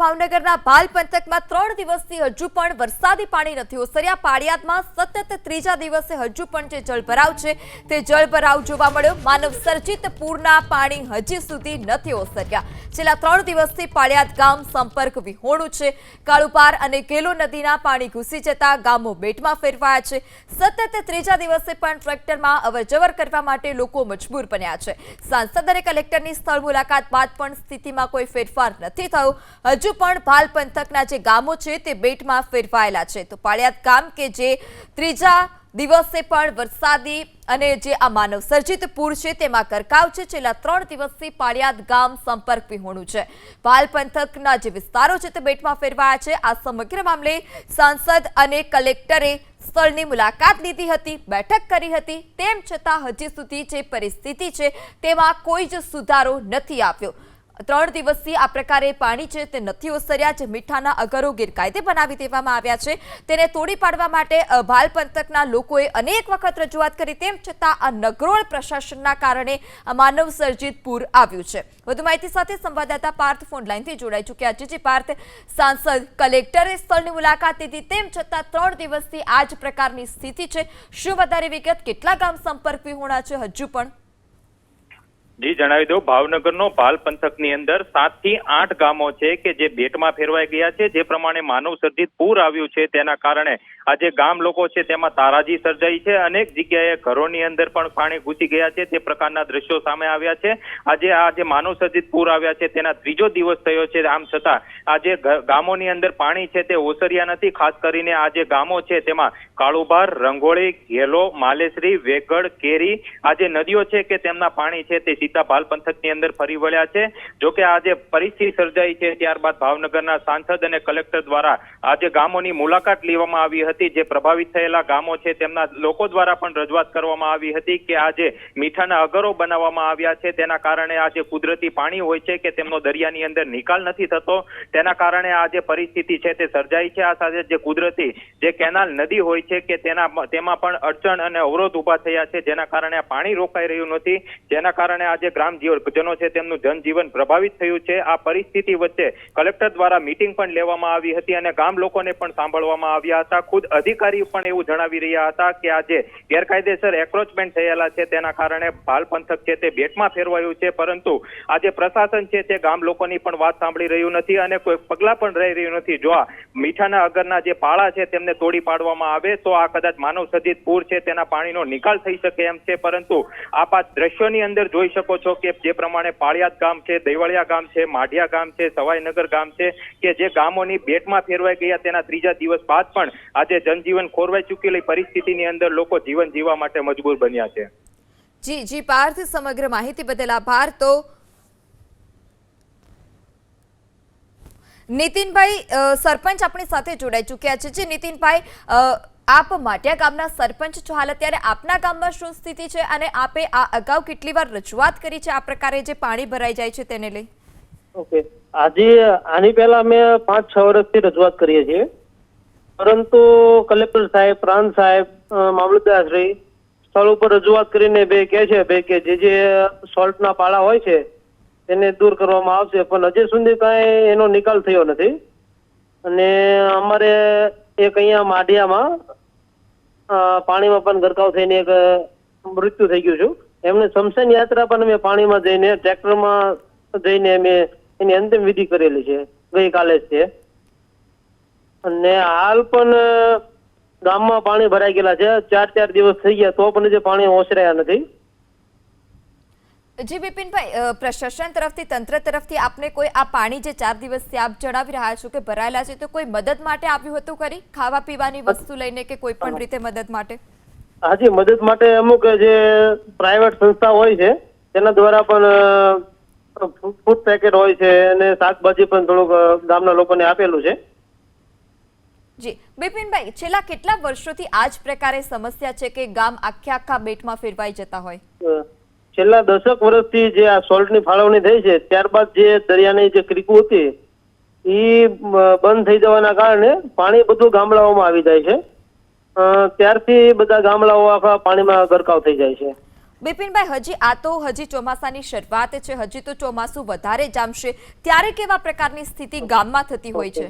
ભાવનગરના ભાલ પંથકમાં ત્રણ દિવસથી હજુ પણ વરસાદી પાણી નથી ઓસર્યા. પાળિયાદમાં સતત ત્રીજા દિવસે હજુ પણ જે જળભરાવ છે તે જળભરાવ જોવા મળ્યો. માનવ સર્જિત પૂરના પાણી હજી સુધી નથી ઓસર્યા. છેલ્લા ત્રણ દિવસથી પાળિયાદ ગામ સંપર્ક વિહોણું છે. કાળુપાર અને કેલો નદીના પાણી ઘૂસી જતા ગામો બેટમાં ફેરવાયા છે. સતત ત્રીજા દિવસે પણ ટ્રેક્ટરમાં અવરજવર કરવા માટે લોકો મજબૂર બન્યા છે. સાંસદ અને કલેક્ટરની સ્થળ મુલાકાત બાદ પણ સ્થિતિમાં કોઈ ફેરફાર નથી થયો. હજુ પણ ભાલ પંથકના જે ગામો છે તે બેટમાં ફેરવાયેલા છે. તો પાળિયાદ ગામ કે જે ત્રીજા દિવસે પણ વરસાદી અને જે આ માનવ સર્જિત પૂર છે તેમાં ગરકાવ છે, છેલ્લા ત્રણ દિવસથી પાળિયાદ ગામ સંપર્ક વિહોણું છે. પાલ પંથકના જે વિસ્તારો છે તે બેટમાં ફેરવાયા છે. આ સમગ્ર મામલે સાંસદ અને કલેક્ટરે સ્થળની મુલાકાત લીધી હતી, બેઠક કરી હતી. તેમ છતાં હજી સુધી જે પરિસ્થિતિ છે તેમાં કોઈ જ સુધારો નથી આવ્યો. ત્રણ દિવસથી આ પ્રકારે પાણી છે તે નથી ઓસર્યા, જે મીઠાના અગરો ગેરકાયદે બનાવી દેવામાં આવ્યા છે. તેને તોડી પાડવા માટે ભાલ પંથકના લોકોએ અનેક વખત રજૂઆત કરી, તેમ છતાં આ નગરોળ પ્રશાસનના કારણે માનવ સર્જિત પૂર આવ્યું છે. વધુ માહિતી સાથે સંવાદદાતા પાર્થ ફોન લાઈનથી જોડાઈ ચૂક્યા છે. જે પાર્થ, સાંસદ, કલેક્ટરે સ્થળની મુલાકાત લીધી, તેમ છતાં ત્રણ દિવસથી આ જ પ્રકારની સ્થિતિ છે. શું વધારે વિગત? કેટલા ગામ સંપર્ક વિહોણા છે? હજુ પણ જી, જણાવી દઉં. ભાવનગરનો પાલ પંથકની અંદર સાતથી આઠ ગામો છે કે જે બેટમાં ફેરવાઈ ગયા છે. જે પ્રમાણે માનવ સર્જિત પૂર આવ્યું છે તેના કારણે આજે ગામ લોકો છે તેમાં તારાજી સર્જાઈ છે. અનેક જગ્યાએ ઘરોની અંદર પણ પાણી ઘૂસી ગયા છે. તે પ્રકારના દ્રશ્યો સામે આવ્યા છે. આજે આ જે માનવ સર્જિત પૂર આવ્યા છે તેના ત્રીજો દિવસ થયો છે. આમ છતાં આજે ગામોની અંદર પાણી છે તે ઓસર્યા નથી. ખાસ કરીને આ જે ગામો છે તેમાં કાળુબાર, રંગોળી, ઘેલો, માલેશ્રી, વેગડ, કેરી આ જે નદીઓ છે કે તેમના પાણી છે તે સીતા ભાલ પંથકની અંદર ફરી વળ્યા છે. જો કે આ પરિસ્થિતિ સર્જાઈ છે, ત્યારબાદ ભાવનગરના સાંસદ અને કલેક્ટર દ્વારા આજે ગામોની મુલાકાત લેવામાં આવી હતી, જે પ્રભાવિત થયેલા ગામો છે, તેમના લોકો દ્વારા પણ રજૂઆત કરવામાં આવી હતી કે આજે મીઠાના અગરો બનાવવામાં આવ્યા છે. તેના કારણે આજે કુદરતી પાણી હોય છે કે તેમનો દરિયાની અંદર નિકાલ નથી થતો. તેના કારણે આ જે પરિસ્થિતિ છે તે સર્જાઈ છે. આ સાથે જે કુદરતી જે કેનાલ નદી હોય છે કે તેના, તેમાં પણ અડચણ અને અવરોધ ઊભા થયા છે. જેના કારણે પાણી રોકાઈ રહ્યું નથી. જેના કારણે આ જે ગ્રામજનો છે, તેમનું જનજીવન પ્રભાવિત થયું છે. આ પરિસ્થિતિ વચ્ચે કલેક્ટર દ્વારા મીટિંગ પણ લેવામાં આવી હતી અને ગામ લોકોને પણ સાંભળવામાં આવ્યા હતા. ખુદ અધિકારી પણ એવું જણાવી રહ્યા હતા કે આ ગેરકાયદેસર એક્રોચમેન્ટ થયેલા છે. તેના કારણે ભાલ પંથક છે તે બેટમાં ફેરવાયું છે. પરંતુ આ જે પ્રશાસન છે તે ગામ લોકોની પણ વાત સાંભળી રહ્યું નથી અને કોઈ પગલાં પણ રહી રહ્યું નથી. જો આ મીઠાના અગરના જે પાળા છે તેમને તોડી પાડવામાં આવે, તો આ કદાચ માનવ સર્જિત પૂર છે. તેના પાણીનો નિકાલ થઈ શકે એમ છે. પરંતુ આ દ્રશ્યોની અંદર જોઈ શકો છો કે જે પ્રમાણે પાળિયાદ ગામ છે, દૈવળિયા ગામ છે, માઢિયા ગામ છે, સવાઈનગર ગામ છે, કે જે ગામોની બેટમાં ફેરવાઈ ગયા તેના ત્રીજા દિવસ બાદ પણ આજે જનજીવન ખોરવાઈ ચૂકેલી પરિસ્થિતિની અંદર લોકો જીવન જીવવા માટે મજબૂર બન્યા છે. જી જી, પાર્થ, સમગ્ર માહિતી બદલ આભાર. તો નીતિનભાઈ સરપંચ આપણી સાથે જોડાઈ ચૂક્યા છે. જે, નીતિનભાઈ આપ માટિયા ગામના સરપંચ છો હાલ અત્યારે આપના ગામમાં શું સ્થિતિ છે અને આપે આ અગાઉ કેટલી વાર રજૂઆત કરી છે આ પ્રકારે જે પાણી ભરાઈ જાય છે તેને લઈ? ઓકે. આજે, આની પહેલા અમે પાંચ છ વર્ષથી રજૂઆત કરીએ છીએ. પરંતુ કલેક્ટર સાહેબ, પ્રાંત સાહેબ મામલતદારશ્રી સ્થળ ઉપર રજૂઆત કરીને બે કહે છે, બે કે જે જે સોલ્ટના પાળા હોય છે, તેને દૂર કરવામાં આવશે. પણ હજી સુધી કાંઈ એનો નિકાલ થયો નથી. અને અમારે એક અહીંયા માઢિયામાં પાણીમાં પણ ગરકાવ થઈને એક મૃત્યુ થઈ ગયું છું. એમને સમસન યાત્રા પણ અમે પાણીમાં જઈને, ટ્રેક્ટરમાં જઈને અમે એની અંતિમ વિધિ કરેલી છે. ગઈકાલે જ છે. અને હાલ પણ ગામમાં પાણી ભરાઈ ગયેલા છે. ચાર ચાર દિવસ થઈ ગયા, તો પણ જે પાણી ઓસરાયા નથી. જી બિપિનભાઈ પ્રશાસન તરફથી તંત્ર તરફથી આપને કોઈ આ પાણી જે ચાર દિવસથી આપ જણાવી રહ્યા છો કે ભરાયેલા છે તો કોઈ મદદ માટે આવ્યું હતું ખરી? ખાવા પીવાની વસ્તુ લઈને કે કોઈ પણ રીતે મદદ માટે? હાજી મદદ માટે અમુક જે પ્રાઇવેટ સંસ્થા હોય છે તેના દ્વારા પણ ફૂડ પેકેટ હોય છે અને શાકભાજી પણ થોડુંક ગામના લોકોને આપેલું છે. જી બિપિનભાઈ છેલ્લા કેટલા વર્ષોથી આ જ પ્રકારે સમસ્યા છે કે ગામ આખે આખા બેટમાં ફેરવાઈ જતા હોય? છેલ્લા દશક વર્ષથી જે આ સોલ્ટની ફાળવણી થઈ છે ત્યારબાદ જે દરિયાની જે ક્રીકો હતી એ બંધ થઈ જવાના કારણે પાણી બધું ગામડાઓમાં આવી જાય છે. ત્યારથી બધા ગામડાઓ આખા પાણીમાં ગરકાવ થઈ જાય છે. બિપિનભાઈ હજી આ તો હજી ચોમાસાની શરૂઆત છે હજી તો ચોમાસું વધારે જામશે. ત્યારે કેવા પ્રકારની સ્થિતિ ગામમાં થતી હોય છે?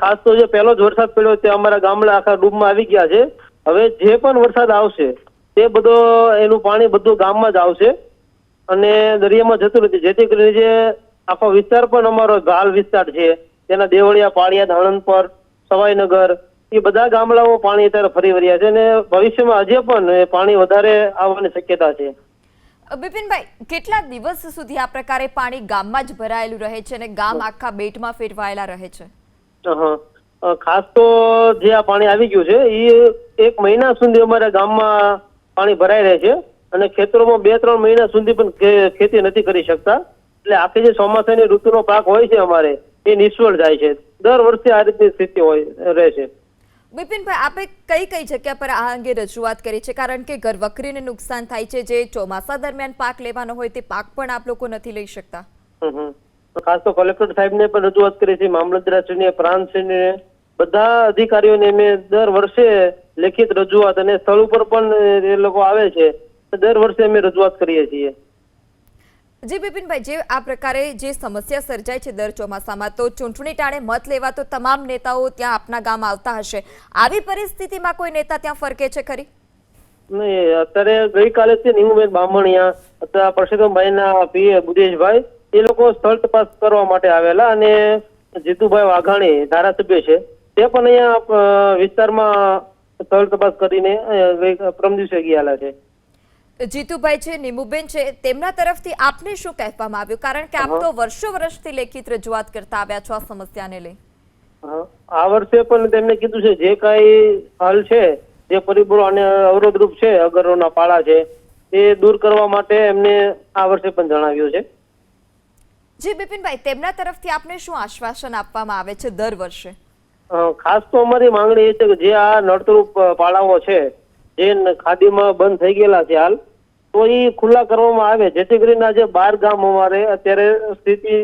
ખાસ તો જે પહેલો જ વરસાદ પડ્યો તે અમારા ગામડા આખા ડૂબમાં આવી ગયા છે. હવે જે પણ વરસાદ આવશે તે બધો એનું પાણી બધું ગામમાં જ આવશે અને દરિયામાં જતું નથી જેથી કરીને જે આખો વિસ્તાર પણ અમારો ગાલ વિસ્તાર છે તેના દેવળિયા પાળિયા હણનપર સવાઈનગર એ બધા ગામડાઓ પાણી અત્યારે ફરી વળ્યા છે અને ભવિષ્યમાં હજી પણ એ પાણી વધારે આવવાની શક્યતા છે. બિપિનભાઈ કેટલા દિવસ સુધી આ પ્રકારે પાણી ગામમાં જ ભરાયેલું રહે છે અને ગામ આખા બેટમાં ફેરવાયેલા રહે છે? ખાસ તો જે આ પાણી આવી ગયું છે એ એક મહિના સુધી અમારા ગામમાં પાણી ભરાઈ રહે છે અને ખેતરોમાં બે ત્રણ મહિના સુધી પણ ખેતી નથી કરી શકતા. એટલે આખી જે ચોમાસાની ઋતુનો પાક હોય છે અમારે એ નિષ્ફળ જાય છે. દર વર્ષે આ રીતની સ્થિતિ હોય રહે છે. બિપિનભાઈ આપે કઈ કઈ જગ્યા પર આ અંગે રજૂઆત કરી છે? કારણ કે ઘરવખરીને નુકસાન થાય છે જે ચોમાસા દરમિયાન પાક લેવાનો હોય તે પાક પણ આપ લોકો નથી લઈ શકતા. ખાસ તો કલેક્ટર સાહેબને પણ રજૂઆત કરી છે મામલતદારશ્રીને પ્રાંતશ્રીને. બધા અધિકારીઓને મેં દર વર્ષે લેખિત રજૂઆત અને સ્થળ ઉપર પણ એ લોકો આવે છે દર વર્ષે અમે રજૂઆત કરીએ છીએ. જી બિપિનભાઈ જે આ પ્રકારે જે સમસ્યા સર્જાય છે દર ચોમાસામાં તો ચૂંટણી ટાણે મત લેવા તો તમામ નેતાઓ ત્યાં આપના ગામ આવતા હશે. આવી પરિસ્થિતિમાં કોઈ નેતા ત્યાં ફરકે છે ખરી? નહીં અત્યારે ગઈકાલે છે નીમુબેન બામણિયા અથવા પરસોત્તમભાઈના પીએ બુદેશભાઈ એ લોકો સ્થળ તપાસ કરવા માટે આવેલા અને જીતુભાઈ વાઘાણી ધારાસભ્ય છે. તે પણ અહીંયા વિસ્તારમાં સ્થળ તપાસ કરીને પરમ દિવસે ગયેલા છે. જીતુભાઈ છે નિમુબેન છે તેમના તરફથી આપને શું કહેવામાં આવ્યું? કારણ કે આપ તો વર્ષો વર્ષથી લેખિત રજૂઆત કરતા આવ્યા છો આ સમસ્યાને લઈ. આ વર્ષે પણ તેમણે કીધું છે જે કાંઈ હાલ છે જે પરિબળો અને અવરોધરૂપ છે અગરોના પાળા છે એ દૂર કરવા માટે એમને આ વર્ષે પણ જણાવ્યું છે. જી બિપિનભાઈ તેમના તરફથી આપને શું આશ્વાસન આપવામાં આવે છે દર વર્ષે? ખાસ તો અમારી માંગણી એ છે કે જે આ નળતરૂપ પાળાઓ છે, જે ખાદીમાં બંધ થઈ ગયેલા છે હાલ, તો એ ખુલ્લા કરવામાં આવે. જેથી કરીને આજે બાર ગામ અમારે અત્યારે સ્થિતિ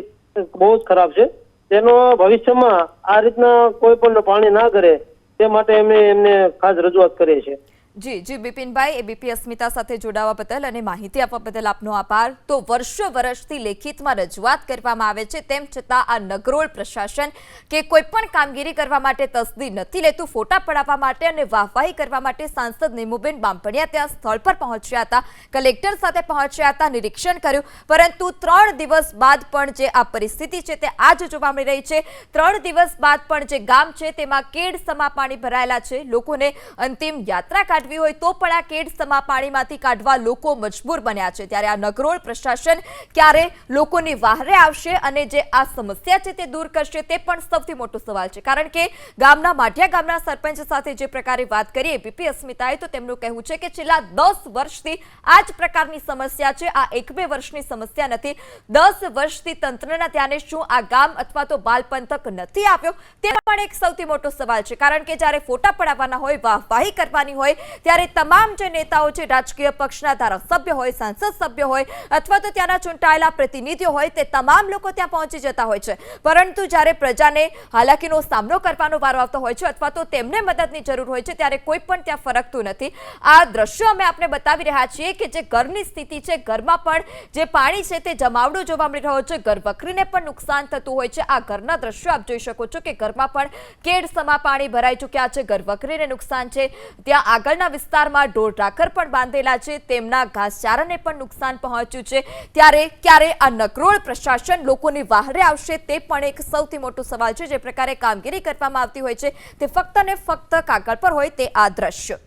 બહુ જ ખરાબ છે. તેનો ભવિષ્યમાં આ રીતના કોઈ પણ પાણી ના કરે તે માટે અમે એમને ખાસ રજૂઆત કરીએ છીએ. જી જી, બિપિનભાઈ એબીપી અસ્મિતા સાથે જોડાવા બદલ અને માહિતી આપવા બદલ આપનો આભાર. તો વર્ષો વર્ષથી લેખિતમાં રજૂઆત કરવામાં આવે છે, તેમ છતાં આ નગરોળ પ્રશાસન કે કોઈ પણ કામગીરી કરવા માટે તસદી નથી લેતું, ફોટા પડાવવા માટે અને વાહવાહી કરવા માટે સાંસદ નિમુબેન બાંભણિયા ત્યાં સ્થળ પર પહોંચ્યા હતા. કલેક્ટર સાથે પહોંચ્યા હતા, નિરીક્ષણ કર્યું, પરંતુ ત્રણ દિવસ બાદ પણ જે આ પરિસ્થિતિ છે તે આજ જોવા મળી રહી છે. ત્રણ દિવસ બાદ પણ જે ગામ છે તેમાં કેડ સમા પાણી ભરાયેલા છે. લોકોને અંતિમ યાત્રા કાઢવી હોય તો પણ આ કેડ સમા પાણીમાંથી કાઢવા લોકો મજબૂર બન્યા છે. ત્યારે આ નગરોળ પ્રશાસન ક્યારે લોકોની વાહરે આવશે અને જે આ સમસ્યા છે તે દૂર કરશે તે પણ સૌથી મોટો સવાલ છે. કારણ કે ગામના માઠિયા ગામના સરપંચ સાથે જે પ્રકારે વાત કરીએ બીપી અસ્મિતાએ, તો તેમનું કહેવું છે કે છેલ્લા દસ વર્ષથી આ જ પ્રકારની સમસ્યા છે. આ એક બે વર્ષની સમસ્યા નથી. દસ વર્ષથી તંત્રના ધ્યાને શું આ ગામ અથવા તો બાલ પંથક નથી આવ્યો? તે પણ એક સૌથી મોટો સવાલ છે. કારણ કે જ્યારે ફોટા પડાવવાના હોય, વાહવાહી કરવાની હોય ત્યારે તમામ જે નેતાઓ છે, રાજકીય પક્ષના ધારાસભ્ય હોય, સાંસદ સભ્ય હોય અથવા તો ત્યાંના ચૂંટાયેલા પ્રતિનિધિઓ હોય, તે તમામ લોકો ત્યાં પહોંચી જતા હોય છે. પરંતુ જ્યારે પ્રજાને હાલાકીનો સામનો કરવાનો વારો આવતો હોય છે અથવા તો તેમને મદદની જરૂર હોય છે, ત્યારે કોઈ પણ ત્યાં ફરકતું નથી. આ દ્રશ્યો અમે આપને બતાવી રહ્યા છીએ કે જે ઘરની સ્થિતિ છે, ઘરમાં પણ જે પાણી છે, તે જમાવડો જોવા મળી રહ્યો છે. ઘર વખરીને પણ નુકસાન થતું હોય છે. આ ઘરના દ્રશ્યો આપ જોઈ શકો છો કે ઘરમાં પણ કેડ સમા પાણી ભરાઈ ચૂક્યા છે. ઘર વખરીને નુકસાન છે. ત્યાં આગળના વિસ્તારમાં ઢોર ઢાકર પણ બાંધેલા છે. તેમના ઘાસચારાને પણ નુકસાન પહોંચ્યું છે. ત્યારે ક્યારે આ નકરોળ પ્રશાસન લોકોની વાહરે આવશે તે પણ એક સૌથી મોટો સવાલ છે, જે પ્રકારે કામગીરી કરવામાં આવતી હોય છે. તે ફક્ત ને ફક્ત કાગળ પર હોય તે આ દ્રશ્ય.